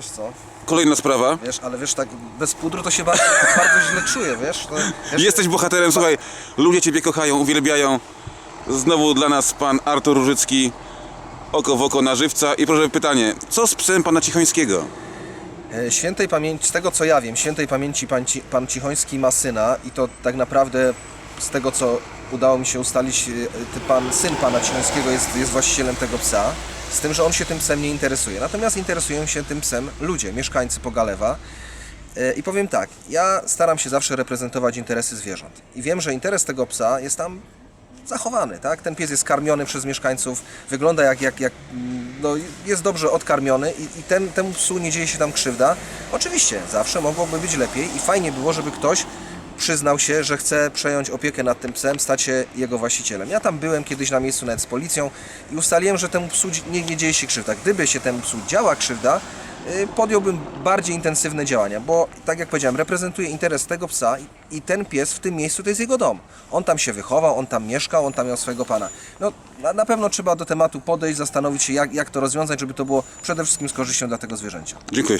wiesz co, Kolejna sprawa. wiesz, ale wiesz, tak bez pudru to się bardzo, bardzo źle czuję, wiesz? To, wiesz Jesteś bohaterem, słuchaj, ludzie Ciebie kochają, uwielbiają. Znowu dla nas pan Artur Różycki, oko w oko na żywca. I proszę pytanie, co z psem pana Cichońskiego? E, Świętej pamięci, z tego co ja wiem, świętej pamięci pan, Ci, pan Cichoński ma syna i to tak naprawdę z tego co udało mi się ustalić, e, ty pan, syn pana Cichońskiego jest, jest właścicielem tego psa, z tym, że on się tym psem nie interesuje. Natomiast interesują się tym psem ludzie, mieszkańcy Pogalewa. E, I powiem tak, ja staram się zawsze reprezentować interesy zwierząt. I wiem, że interes tego psa jest tam zachowany, tak? Ten pies jest karmiony przez mieszkańców, wygląda jak, jak, jak mm, no, jest dobrze odkarmiony i, i ten, temu psu nie dzieje się tam krzywda. Oczywiście, zawsze mogłoby być lepiej i fajnie było, żeby ktoś przyznał się, że chce przejąć opiekę nad tym psem, stać się jego właścicielem. Ja tam byłem kiedyś na miejscu nawet z policją i ustaliłem, że temu psu nie, nie dzieje się krzywda. Gdyby się temu psu działa krzywda, y, podjąłbym bardziej intensywne działania, bo tak jak powiedziałem, reprezentuję interes tego psa i- ten pies w tym miejscu to jest jego dom. On tam się wychował, on tam mieszkał, on tam miał swojego pana. No, na, pewno trzeba do tematu podejść, zastanowić się jak, jak to rozwiązać, żeby to było przede wszystkim z korzyścią dla tego zwierzęcia. Dziękuję.